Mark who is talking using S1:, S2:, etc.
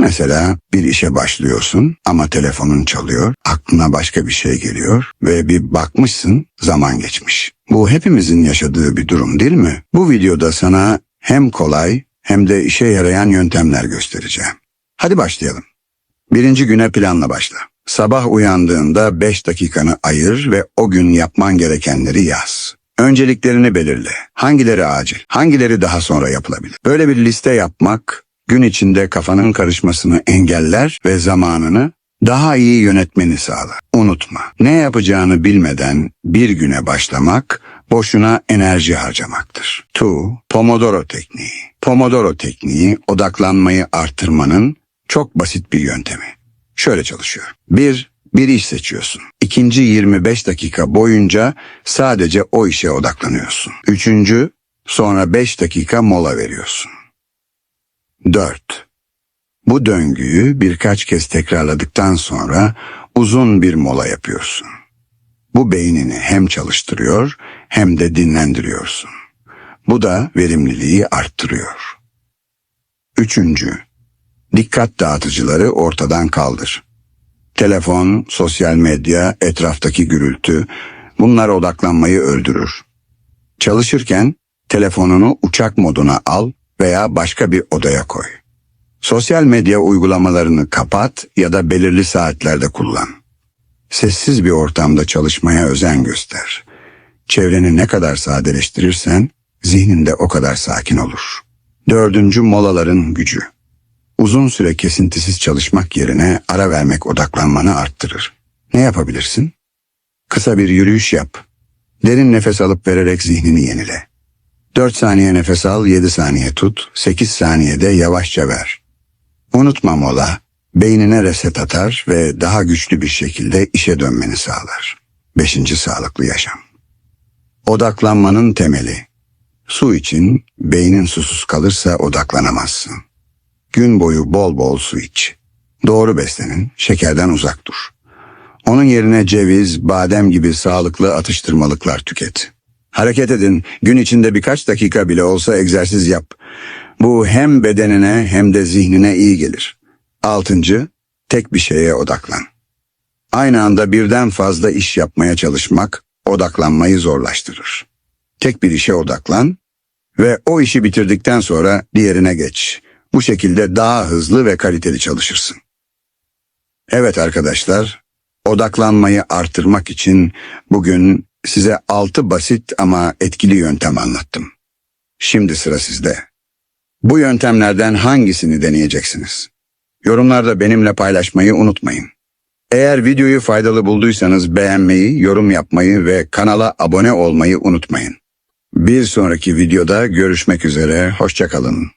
S1: Mesela bir işe başlıyorsun ama telefonun çalıyor, aklına başka bir şey geliyor ve bir bakmışsın zaman geçmiş. Bu hepimizin yaşadığı bir durum değil mi? Bu videoda sana hem kolay hem de işe yarayan yöntemler göstereceğim. Hadi başlayalım. Birinci güne planla başla. Sabah uyandığında 5 dakikanı ayır ve o gün yapman gerekenleri yaz. Önceliklerini belirle. Hangileri acil, hangileri daha sonra yapılabilir? Böyle bir liste yapmak gün içinde kafanın karışmasını engeller ve zamanını daha iyi yönetmeni sağlar. Unutma, ne yapacağını bilmeden bir güne başlamak boşuna enerji harcamaktır. 2. Pomodoro tekniği. Pomodoro tekniği odaklanmayı artırmanın çok basit bir yöntemi. Şöyle çalışıyor. 1. Bir iş seçiyorsun. İkinci 25 dakika boyunca sadece o işe odaklanıyorsun. Üçüncü, sonra 5 dakika mola veriyorsun. 4. Bu döngüyü birkaç kez tekrarladıktan sonra uzun bir mola yapıyorsun. Bu beynini hem çalıştırıyor hem de dinlendiriyorsun. Bu da verimliliği arttırıyor. Üçüncü, dikkat dağıtıcıları ortadan kaldır. Telefon, sosyal medya, etraftaki gürültü bunlar odaklanmayı öldürür. Çalışırken telefonunu uçak moduna al veya başka bir odaya koy. Sosyal medya uygulamalarını kapat ya da belirli saatlerde kullan. Sessiz bir ortamda çalışmaya özen göster. Çevreni ne kadar sadeleştirirsen zihninde o kadar sakin olur. Dördüncü molaların gücü. Uzun süre kesintisiz çalışmak yerine ara vermek odaklanmanı arttırır. Ne yapabilirsin? Kısa bir yürüyüş yap. Derin nefes alıp vererek zihnini yenile. 4 saniye nefes al, 7 saniye tut, 8 saniyede yavaşça ver. Unutma mola, beynine reset atar ve daha güçlü bir şekilde işe dönmeni sağlar. 5. Sağlıklı yaşam. Odaklanmanın temeli. Su için beynin susuz kalırsa odaklanamazsın. Gün boyu bol bol su iç. Doğru beslenin, şekerden uzak dur. Onun yerine ceviz, badem gibi sağlıklı atıştırmalıklar tüket. Hareket edin, gün içinde birkaç dakika bile olsa egzersiz yap. Bu hem bedenine hem de zihnine iyi gelir. Altıncı, tek bir şeye odaklan. Aynı anda birden fazla iş yapmaya çalışmak odaklanmayı zorlaştırır. Tek bir işe odaklan ve o işi bitirdikten sonra diğerine geç. Bu şekilde daha hızlı ve kaliteli çalışırsın. Evet arkadaşlar, odaklanmayı artırmak için bugün size altı basit ama etkili yöntem anlattım. Şimdi sıra sizde. Bu yöntemlerden hangisini deneyeceksiniz? Yorumlarda benimle paylaşmayı unutmayın. Eğer videoyu faydalı bulduysanız beğenmeyi, yorum yapmayı ve kanala abone olmayı unutmayın. Bir sonraki videoda görüşmek üzere, hoşçakalın.